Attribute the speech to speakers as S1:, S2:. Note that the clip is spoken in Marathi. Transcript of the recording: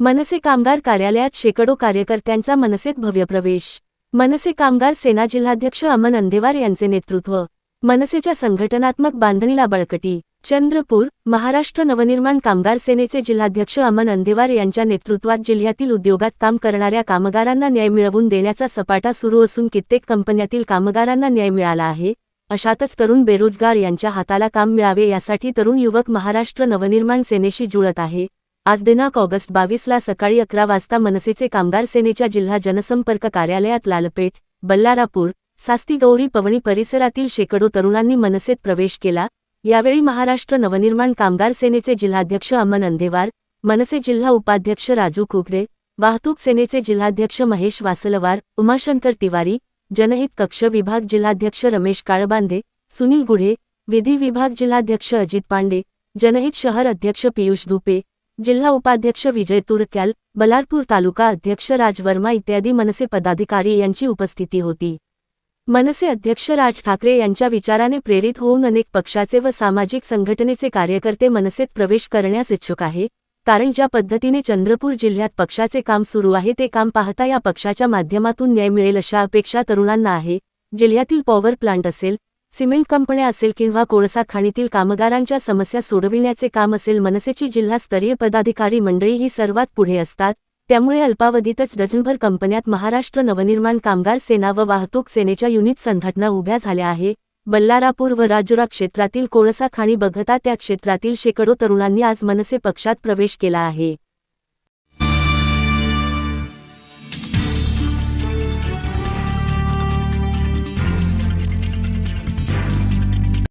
S1: मनसे कामगार कार्यालयात शेकडो कार्यकर्त्यांचा मनसेत भव्य प्रवेश. मनसे कामगार सेना जिल्हाध्यक्ष अमन अंदेवार यांचे नेतृत्व. मनसेच्या संघटनात्मक बांधणीला बळकटी. चंद्रपूर महाराष्ट्र नवनिर्माण कामगार सेनेचे जिल्हाध्यक्ष अमन अंदेवार यांच्या नेतृत्वात जिल्ह्यातील उद्योगात काम करणाऱ्या कामगारांना न्याय मिळवून देण्याचा सपाटा सुरू असून कित्येक कंपन्यातील कामगारांना न्याय मिळाला आहे. अशातच तरुण बेरोजगार यांच्या हाताला काम मिळावे यासाठी तरुण युवक महाराष्ट्र नवनिर्माण सेनेशी जुळत आहे. आज दिनांक ऑगस्ट बावीसला सकाळी अकरा वाजता मनसेचे कामगार सेनेच्या जिल्हा जनसंपर्क कार्यालयात लालपेठ बल्लारापूर सास्तीगौरी पवणी परिसरातील शेकडो तरुणांनी मनसेत प्रवेश केला. यावेळी महाराष्ट्र नवनिर्माण कामगार सेनेचे जिल्हाध्यक्ष अमन अंधेवार मनसे जिल्हा उपाध्यक्ष राजू खोकरे वाहतूक सेनेचे जिल्हाध्यक्ष महेश वासलवार उमाशंकर तिवारी जनहित कक्ष विभाग जिल्हाध्यक्ष रमेश काळबांधे सुनील गुढे विधी विभाग जिल्हाध्यक्ष अजित पांडे जनहित शहर अध्यक्ष पियुष दुपे जिल्हा उपाध्यक्ष विजय तुरक्याल बलारपूर तालुका अध्यक्ष राज वर्मा इत्यादी मनसे पदाधिकारी यांची उपस्थिती होती. मनसे अध्यक्ष राज ठाकरे यांच्या विचाराने प्रेरित होऊन अनेक पक्षाचे व सामाजिक संघटनेचे कार्यकर्ते मनसेत प्रवेश करण्यास इच्छुक आहे कारण ज्या पद्धतीने चंद्रपूर जिल्ह्यात पक्षाचे काम सुरू आहे ते काम पाहता या पक्षाच्या माध्यमातून न्याय मिळेल अशा अपेक्षा तरुणांना आहे. जिल्ह्यातील पॉवर प्लांट असेल सिमेंट कंपन्या असेल किंवा कोळसा खाणीतील कामगारांच्या समस्या सोडविण्याचे काम असेल मनसेची जिल्हास्तरीय पदाधिकारी मंडळी ही सर्वात पुढे असतात. त्यामुळे अल्पावधीतच डझनभर कंपन्यात महाराष्ट्र नवनिर्माण कामगार सेना व वाहतूक सेनेच्या युनिट संघटना उभ्या झाल्या आहे. बल्लारापूर व राजुरा क्षेत्रातील कोळसा खाणी बघता त्या क्षेत्रातील शेकडो तरुणांनी आज मनसे पक्षात प्रवेश केला आहे.